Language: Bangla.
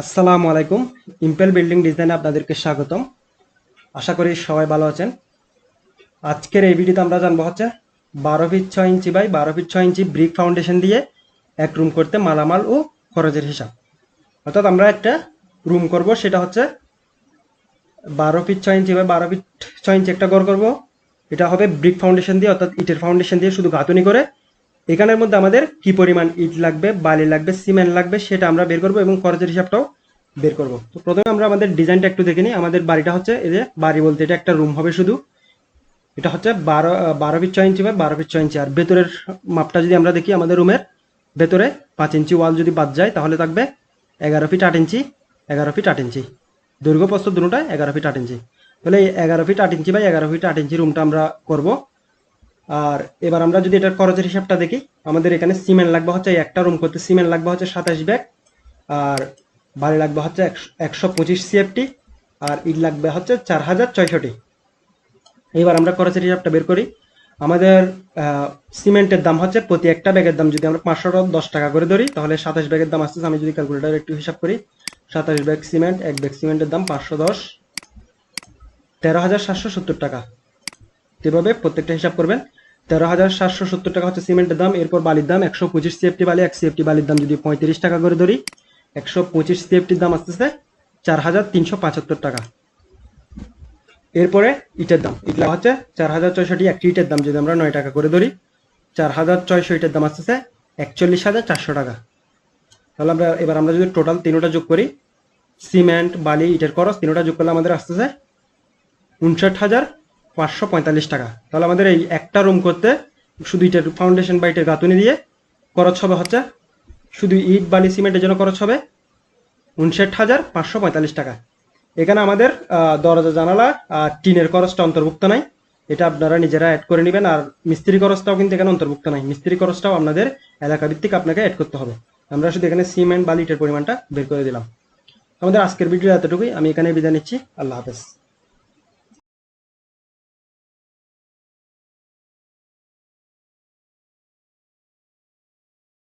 আসসালামু আলাইকুম। ইম্পেল বিল্ডিং ডিজাইনে আপনাদেরকে স্বাগতম। আশা করি সবাই ভালো আছেন। আজকের এই ভিডিওতে আমরা জানব হচ্ছে বারো ফিট ছয় ইঞ্চি বাই বারো ফিট ছয় ইঞ্চি ব্রিক ফাউন্ডেশন দিয়ে এক রুম করতে মালামাল ও খরচের হিসাব। অর্থাৎ আমরা একটা রুম করব, সেটা হচ্ছে বারো ফিট ছয় ইঞ্চি বাই বারো ফিট ছয় ইঞ্চি একটা ঘর করব। এটা হবে ব্রিক ফাউন্ডেশন দিয়ে, অর্থাৎ ইটের ফাউন্ডেশন দিয়ে শুধু গাঁথুনি করে এখানের মধ্যে আমাদের কি পরিমাণ ইট লাগবে, বালি লাগবে, সিমেন্ট লাগবে সেটা আমরা বের করব এবং খরচের হিসাবটাও বের করব। তো প্রথমে আমরা আমাদের ডিজাইনটা একটু দেখে নিই। আমাদের বাড়িটা হচ্ছে এই যে বাড়ি বলতে এটা একটা রুম হবে শুধু। এটা হচ্ছে বারো বারো ফিট ছয় ইঞ্চি বা বারো ফিট ছয় ইঞ্চি। আর ভেতরের মাপটা যদি আমরা দেখি আমাদের রুমের ভেতরে পাঁচ ইঞ্চি ওয়াল যদি বাদ যায়, তাহলে থাকবে এগারো ফিট আট ইঞ্চি, এগারো ফিট আট ইঞ্চি। দৈর্ঘ্য প্রস্থ দুটোটা এগারো ফিট আট ইঞ্চি। তাহলে এই এগারো ফিট আট ইঞ্চি বা এগারো ফিট আট ইঞ্চি রুমটা আমরা করব। আর এবার আমরা যদি এটার খরচের হিসাবটা দেখি, আমাদের এখানে সিমেন্ট লাগবে হচ্ছে একটা রুম করতে সিমেন্ট লাগবে হচ্ছে সাতাশ ব্যাগ, আর বালি লাগবে হচ্ছে একশো পঁচিশ সিএফটি আর ইট লাগবে হচ্ছে চার হাজার ছয়শটি। এবার আমরা খরচের হিসাবটা বের করি। আমাদের সিমেন্টের দাম হচ্ছে প্রতি একটা ব্যাগের দাম যদি আমরা পাঁচশো দশ টাকা করে ধরি, তাহলে সাতাশ ব্যাগের দাম আসতেছে, আমি যদি ক্যালকুলেটার একটু হিসাব করি, সাতাশ ব্যাগ সিমেন্ট, এক ব্যাগ সিমেন্টের দাম পাঁচশো দশ, তেরো হাজার সাতশো সত্তর টাকা। এভাবে প্রত্যেকটা হিসাব করবেন। তেরো হাজার সাতশো সত্তর টাকা হচ্ছে সিমেন্টের দাম, এরপর বালির দাম একশো পঁচিশ সিএফটি বালি, এক সিএফটি বালির দাম যদি পঁয়ত্রিশ টাকা করে ধরি, একশো পঁচিশ সিএফটির দাম আসতেছে চার হাজার তিনশো পঁচাত্তর টাকা। এরপরে ইটের দাম ইটলা হচ্ছে চার হাজার ছয়শটি একটি ইটের দাম যদি আমরা নয় টাকা করে ধরি, চার হাজার ছয়শো ইটের দাম আসতেছে একচল্লিশ হাজার চারশো টাকা। তাহলে আমরা, এবার আমরা যদি টোটাল তিনোটা যোগ করি, সিমেন্ট, বালি, ইটের খরচ, তিনোটা যোগ করলে আমাদের আসতেছে উনষাট হাজার পাঁচশো পঁয়তাল্লিশ টাকা। তাহলে আমাদের এই একটা রুম করতে শুধু ইটের ফাউন্ডেশন বা ইটের গাঁথুনি দিয়ে খরচ হবে হচ্ছে শুধু ইট, বালি সিমেন্টের জন্য খরচ হবে উনষাট হাজার পাঁচশো পঁয়তাল্লিশ টাকা। এখানে আমাদের দরজা, জানালা আর টিনের খরচটা অন্তর্ভুক্ত নাই। এটা আপনারা নিজেরা অ্যাড করে নেবেন আর মিস্ত্রি খরচটাও কিন্তু এখানে অন্তর্ভুক্ত নাই। মিস্ত্রি খরচটাও আপনাদের এলাকা ভিত্তিক আপনাকে অ্যাড করতে হবে। আমরা শুধু এখানে সিমেন্ট বালি ইটের পরিমাণটা বের করে দিলাম। আমাদের আজকের ভিডিও এতটুকুই। আমি এখানে বিদায় নিচ্ছি। আল্লাহ হাফেজ।